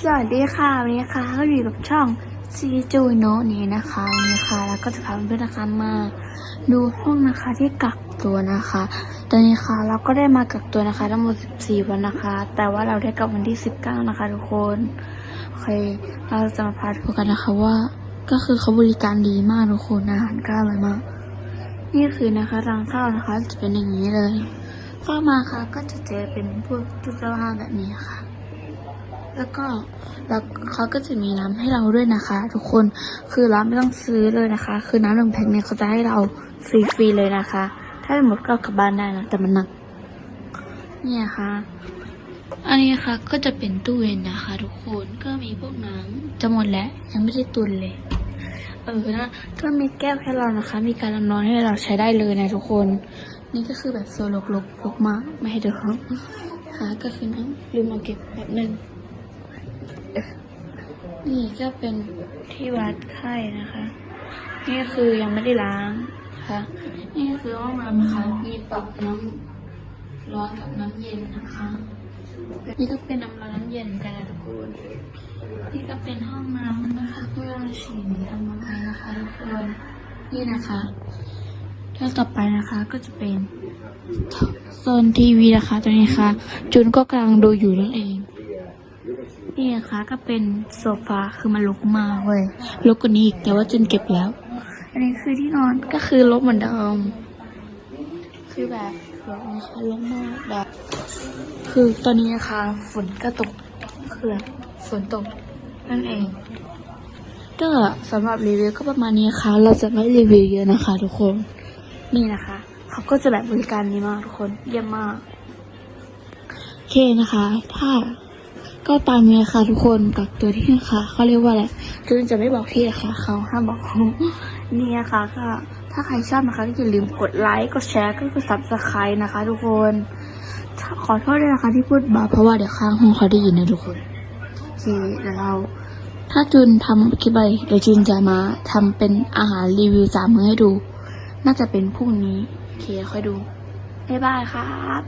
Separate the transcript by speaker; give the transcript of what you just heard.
Speaker 1: สวัสดีค่ะวันนี้นะคะก็อยู่กับช่องซีจูโนนี้นะคะวันนี้ค่ะ แล้วก็จะพาเพื่อนๆนะคะมาดูห้องนะคะที่กักตัวนะคะ ตอนนี้ค่ะเราก็ได้มากักตัวนะคะทั้งหมด 14 วันนะคะ แต่ว่าเราได้กลับวันที่ 19 นะคะ ทุกคนโอเคเราจะมาพาทุกกันนะคะว่า ก็คือเขาบริการดีมากทุกคนอาหารก็อร่อยมากนี่คือนะคะทางเข้านะคะจะเป็นอย่างนี้เลย เข้ามาค่ะก็จะเจอเป็นพวกตู้เสื้อผ้าแบบนี้ค่ะ แล้วก็แล้วเขาก็จะมีน้ำให้เราด้วยนะคะ ทุกคนคือเราไม่ต้องซื้อเลยนะคะ คือน้ำหนึ่งแพ็คเนี่ยเขาจะให้เราฟรีๆเลยนะคะ ถ้าหมดก็กลับบ้านได้นะแต่มันหนักเนี่ยค่ะ อันนี้ค่ะก็จะเป็นตู้เย็นนะคะ ทุกคนก็มีพวกน้ำจะหมดแล้วยังไม่ได้ตุนเลยเออนะก็มีแก้วให้เรานะคะ มีการน้ำร้อนให้เราใช้ได้เลยนะทุกคน นี่ก็คือแบบโซลกลกลกมากไม่ให้เดือดร้อนค่ะก็คือน้ำลืมมาเก็บแบบหนึ่ง นี่ก็เป็นที่วัดไข้นะคะ นี่คือยังไม่ได้ล้างค่ะ นี่คือห้องน้ำนะคะมีปรับน้ำร้อนกับน้ำเย็นนะคะ นี่ก็เป็นน้ำร้อนน้ำเย็นกันนะทุกคนนี่ก็เป็นห้องน้ำนะคะเพื่อฉีดทำอะไรนะคะทุกคนนี่นะคะถ้าต่อไปนะคะก็จะเป็นโซนทีวีนะคะตัวนี้ค่ะ จุนก็กำลังดูอยู่นั่นเอง นี่นะคะก็เป็นโซฟาคือมันลกมากเว้ยลกกว่านี้อีกแต่ว่าจุนเก็บแล้ว อันนี้คือที่นอนก็คือลกเหมือนเดิมคือแบบลกนะคะลกมากแบบ คือตอนนี้นะคะฝนก็ตกคือแบบฝนตกนั่นเองก็สำหรับรีวิวก็ประมาณนี้ค่ะ เราจะไม่รีวิวเยอะนะคะ ทุกคนนี่นะคะ เขาก็จะแบบบริการดีมากทุกคนเยี่ยมมากโอเคนะคะ ถ้า ก็ตามนี้ค่ะทุกคนกักตัวที่นี่ค่ะเขาเรียกว่าอะไรจุนจะไม่บอกที่นะคะเขาห้ามบอกนี่นะคะก็ถ้าใครชอบนะคะก็อย่าลืมกดไลค์กดแชร์ก็กดซับสไครต์นะคะ ทุกคนขอโทษด้วยนะคะที่พูดเบาเพราะว่าเดี๋ยวข้างห้องเขาได้ยินนะทุกคนโอเคเดี๋ยวเรา ถ้าจุนทำคลิปไรเดี๋ยวจุนจะมาทำเป็นอาหารรีวิวสามมื้อให้ดู น่าจะเป็นพรุ่งนี้โอเคค่อยดูบ๊ายบายครับ